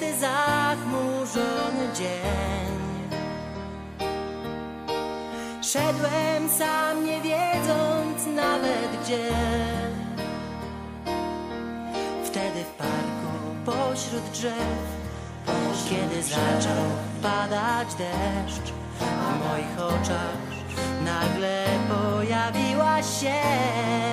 gwiazdy zachmurzony dzień. Szedłem sam, nie wiedząc nawet gdzie. Wtedy w parku pośród drzew, kiedy zaczął padać deszcz, w moich oczach nagle pojawiła się.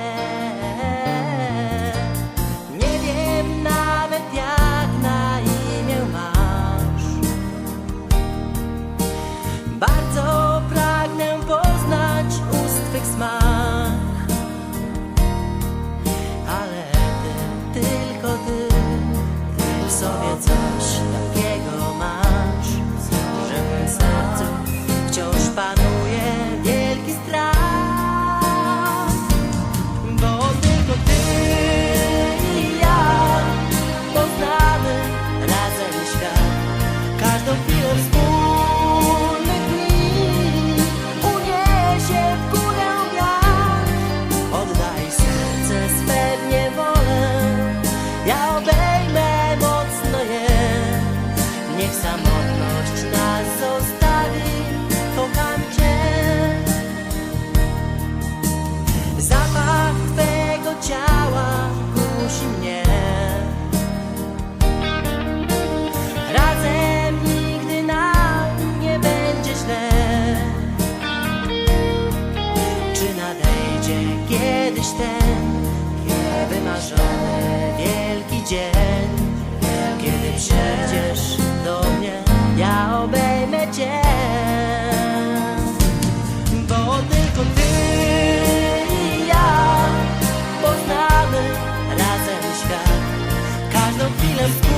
dzień Kiedy przyjdziesz do mnie Ja obejmę cię. Bo tylko ty i ja Poznamy razem świat. Każdą chwilę wspólnie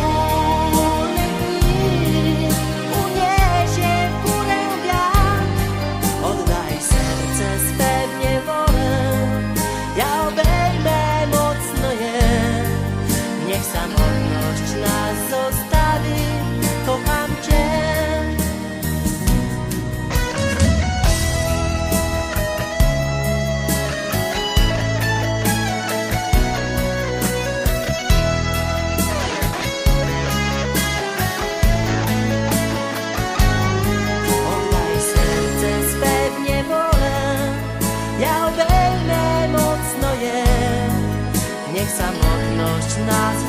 Samo noć nas